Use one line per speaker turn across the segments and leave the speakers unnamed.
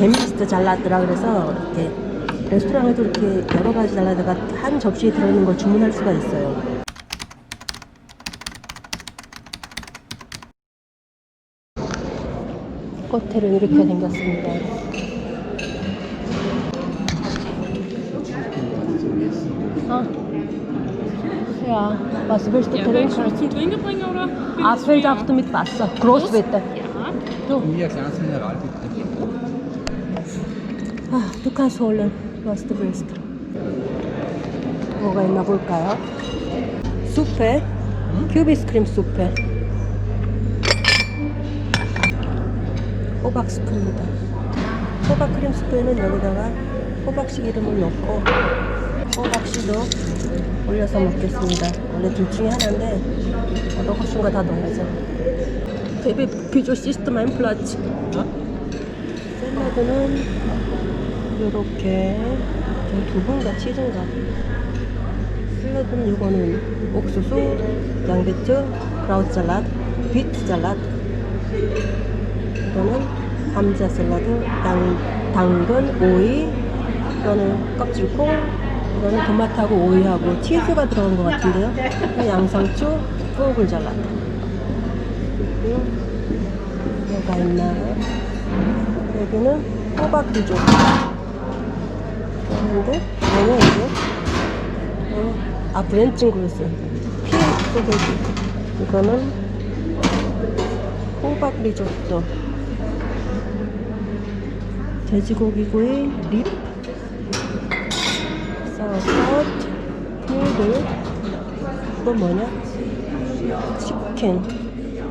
게미스트 잘라드라 그래서 이렇게 레스토랑에도 이렇게 여러 가지 잘라드가 한 접시에 들어있는 걸 주문할 수가 있어요. 호텔은 이렇게 생겼습니다. Ah. Ja, was willst du
Ja, willst du
trinken?
was zum Trinken bringen oder?
Apfelsaft mit Wasser. Groß bitte.
Ja.
Du,
Mir ein kleines
아, holen, was du willst. 뭐가 있나 볼까요? 수페, 큐비스 크림 수페. 호박 스프입니다. 호박 크림 스프에는 여기다가 호박씨 기름을 넣고 호박씨도 올려서 먹겠습니다. 원래 둘 중에 하나인데 어떤 것인가 다 넣어야죠. 베비 비조 시스템 한 플라치. 샐러드는 이렇게 두 분가 치즈인가. 샐러드는 이거는 옥수수, 양배추, 크라우트 샐러드, 비트 샐러드. 이거는 감자 샐러드, 당, 당근, 오이 이거는 껍질콩 이거는 토마토하고 오이하고 치즈가 들어간 것 같은데요. 양상추, 샐러드. 그리고 뭐가 있나요? 여기는 호박 리조 그런데 이게? 어, 아 브랜칭 그루스 피 소세지 이거는 호박 리조또. 돼지고기구이 립. 사우스트 누들. 이건 뭐냐? 치킨.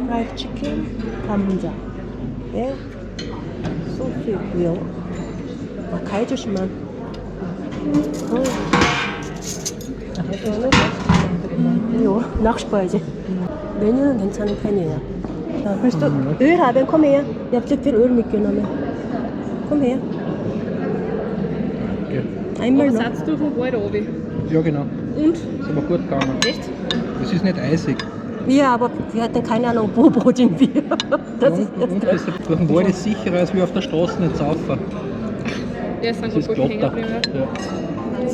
프라이드 치킨 감자. 에 소스 있고요. 아, 가해주시면 어. 이거는 이거 나고 싶어야지 메뉴는 괜찮은 편이에요 자, 그래서 Öl haben, komm her. Ihr habt so viel Öl mitgenommen. Komm her.
Okay.
Einmal
Aber
noch.
Satz du vom Wald runter.
Ja, genau.
Und?
Ist aber gut gegangen.
Echt?
Das ist nicht eisig.
Ja, aber wir hatten keine Ahnung, wo, wo sind wir. Das ist
und, und
das.
das durch den Wald ist sicherer als wie auf der Straße nicht saufen.
Ja, es sind
Das ist
gut hängen
glatter.
geblieben.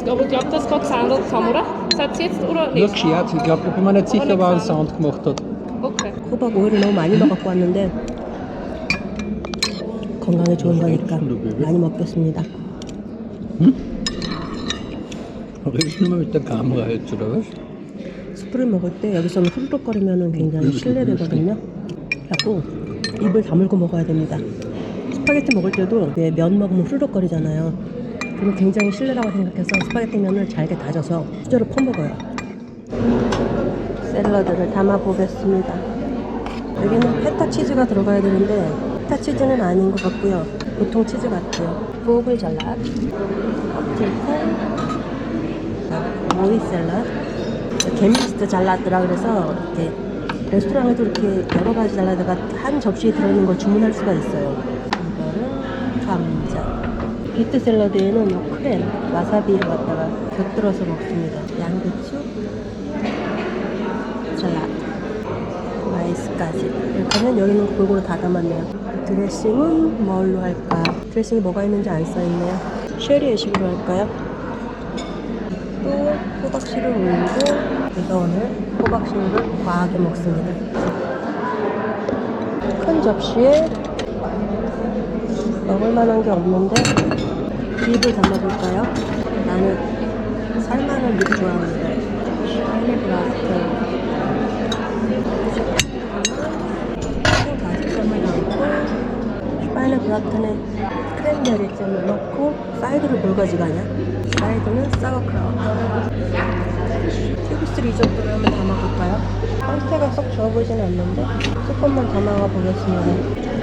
Ja.
Aber ich glaube, dass gerade gesandet haben, oder? Seid ihr jetzt oder
Nur
nicht?
gescherzt. Ich glaube, ich bin mir nicht sicher, wer einen. Sound gemacht hat.
Okay.
호박 오일을 너무 많이 넣어갖고 왔는데 건강에 좋은 거니까 많이 먹겠습니다.
Redest du nur mit der Kamera jetzt, oder was?
스프를 먹을 때 여기서는 후루룩거리면 굉장히 실례되거든요. 자꾸 입을 다물고 먹어야 됩니다. 스파게티 먹을 때도 왜면 먹으면 후루룩거리잖아요. 그럼 굉장히 실례라고 생각해서 스파게티 면을 잘게 다져서 수저로 퍼먹어요. 샐러드를 담아 보겠습니다. 여기는 페타 치즈가 들어가야 되는데 페타 치즈는 아닌 것 같고요. 보통 치즈 같아요. 포글 잘라, 껍질콩, 오이 샐러드, 게미스트 잘라드라 그래서 이렇게 레스토랑에도 이렇게 여러 가지 잘라드가 한 접시에 들어있는 걸 주문할 수가 있어요. 비트 샐러드에는 뭐 크렘, 와사비를 갖다가 곁들여서 먹습니다. 양배추, 샐러드, 라이스까지. 이렇게 하면 여기는 골고루 다 담았네요. 드레싱은 뭘로 할까? 드레싱이 뭐가 있는지 안 써있네요. 쉐리 애식으로 할까요? 또 호박씨를 올리고 제가 오늘 호박씨를 과하게 먹습니다. 큰 접시에 먹을 만한 게 없는데 립을 담아볼까요? 나는 살만한 립. 샤이니 브라스트 큰 가지점을 넣고 샤이니 브라트는 크랜베리 잼을 넣고 사이드를 뭘 가져가냐? 사이드는 사워크라우트 티비스 리조또를 한번 담아볼까요? 상태가 썩 좋아 보이진 않는데 조금만 담아가 보겠습니다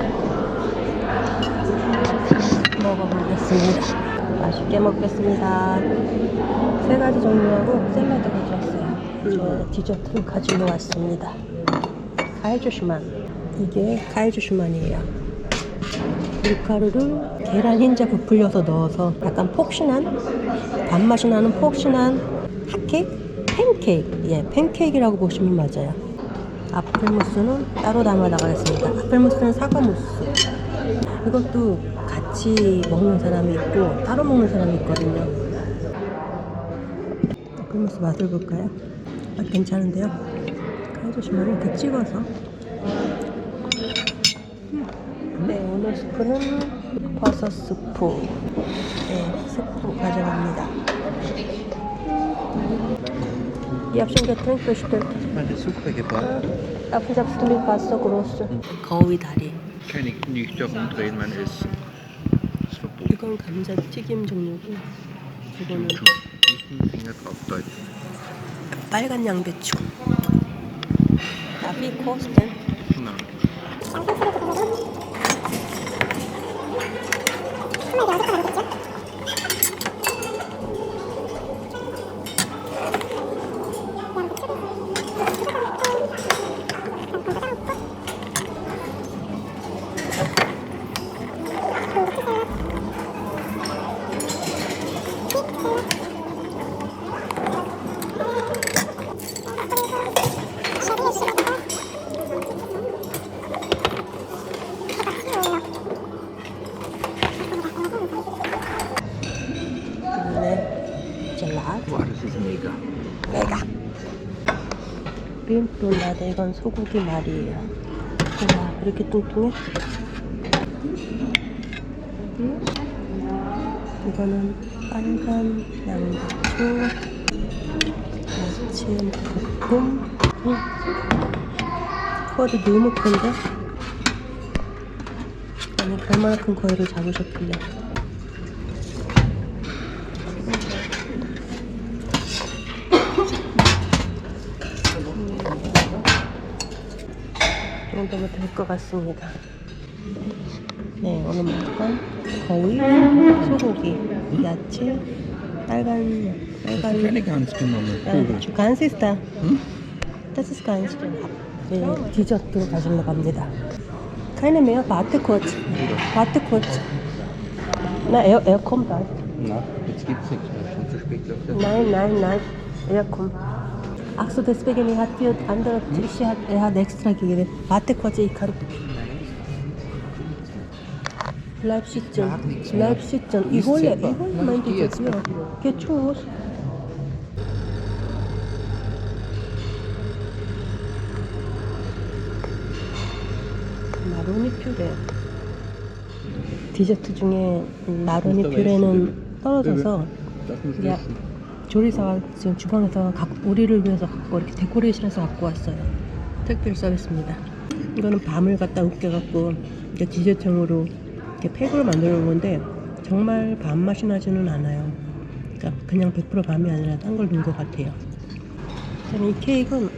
먹어보겠습니다. 맛있게 먹겠습니다. 세 가지 종류하고 샐러드 가져왔어요. 저 디저트는 가지고 왔습니다. 카이주슈만 이게 카이주슈만이에요. 밀가루를 계란 흰자 부풀려서 넣어서 약간 폭신한 단맛이 나는 폭신한 핫케이크? 팬케이크. 예 팬케이크라고 보시면 맞아요. 아플무스는 따로 담아 나가겠습니다. 아플무스는 사과 무스. 이것도 같이 먹는 사람이 있고 따로 먹는 사람이 있거든요. 그러면서 맛을 볼까요? 아, 괜찮은데요? 해주시면 이렇게 찍어서 네 오늘 스프는 버섯 스프 네 스프 가져갑니다 E besteld?
Maar de soep gebracht.
Darf ich selbst mit Wasser groß? 거위 다리
Kann ich nicht herumdrehen, man ist,
이건 감자 튀김 종류고 이거는. 빨간 양배추 나비 코스텐 젤라
Boah, das ist mega.
메가 빔돌라데 이건 소고기 말이에요 와 이렇게 뚱뚱해? 음? 이거는 빨간 양배추 야채 볶음 음. 코어도 너무 큰데? 아니 얼마나 큰 거위를 잡으셨길래 정도면 될 것 같습니다. 네, 오늘 먹을 건 거위, 소고기, 야채, 빨간, 빨간,
ganz genommen. 응?
Das ist ganz 네, 디저트 가지러 갑니다. Keine mehr, warte kurz. Warte kurz. Na, er, er kommt da.
Na, jetzt gibt's nichts mehr. Schon zu spät, glaube ich.
Nein, nein, nein. Er kommt. Ach so, deswegen, er hat für andere Tische, hat, er hat extra gegeben. Warte kurz, ich kann. Bleib sitzen.
Gar nichts mehr.
Bleib sitzen. Ich
Ist
hole, ich
selber.
hole
Na,
mein
ich geh jetzt.
Dessert. Geh tschüss. 마로니 퓨레. 디저트 중에 마로니 퓨레는 떨어져서 야. 조리사가 지금 주방에서 각, 우리를 위해서 갖고 이렇게 데코레이션해서 갖고 왔어요. 특별 서비스입니다. 이거는 밤을 갖다 으깨갖고 이렇게 디저트용으로 이렇게 팩으로 만드는 건데 정말 밤 맛이 나지는 않아요. 그러니까 그냥 100% 밤이 아니라 딴 걸 넣은 것 같아요. 저는 이 케이크는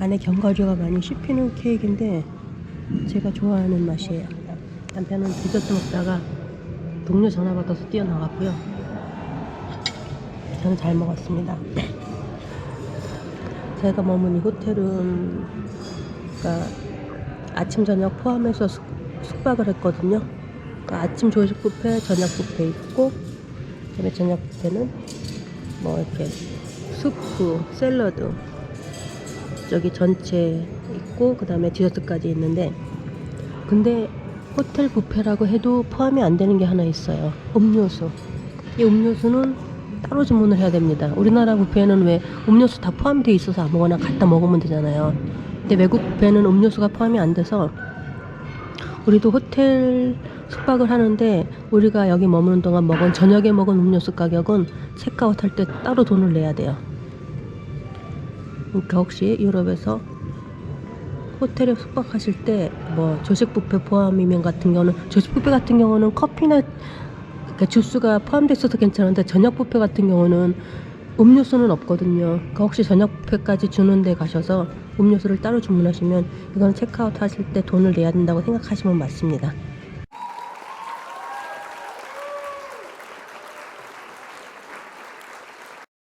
안에 견과류가 많이 씹히는 케이크인데 제가 좋아하는 맛이에요. 남편은 디저트 먹다가 동료 전화 받아서 뛰어나갔고요. 저는 잘 먹었습니다. 제가 머문 이 호텔은 그러니까 아침 저녁 포함해서 숙, 숙박을 했거든요. 그러니까 아침 조식 뷔페, 저녁 뷔페 있고 그다음에 저녁 뷔페는 뭐 이렇게 수프, 샐러드 저기 전체 있고 그다음에 디저트까지 있는데 근데 호텔 뷔페라고 해도 포함이 안 되는 게 하나 있어요. 음료수. 이 음료수는 따로 주문을 해야 됩니다. 우리나라 뷔페는 왜 음료수 다 포함되어 있어서 아무거나 갖다 먹으면 되잖아요. 근데 외국 뷔페는 음료수가 포함이 안 돼서 우리도 호텔 숙박을 하는데 우리가 여기 머무는 동안 먹은 저녁에 먹은 음료수 가격은 체크아웃 할 때 따로 돈을 내야 돼요. 그러니까 혹시 유럽에서 호텔에 숙박하실 때 뭐 조식 뷔페 포함이면 같은 경우는 조식 뷔페 같은 경우는 커피나 그러니까 주스가 포함돼 있어서 괜찮은데 저녁 뷔페 같은 경우는 음료수는 없거든요. 그러니까 혹시 저녁 뷔페까지 주는 데 가셔서 음료수를 따로 주문하시면 이건 체크아웃 하실 때 돈을 내야 된다고 생각하시면 맞습니다.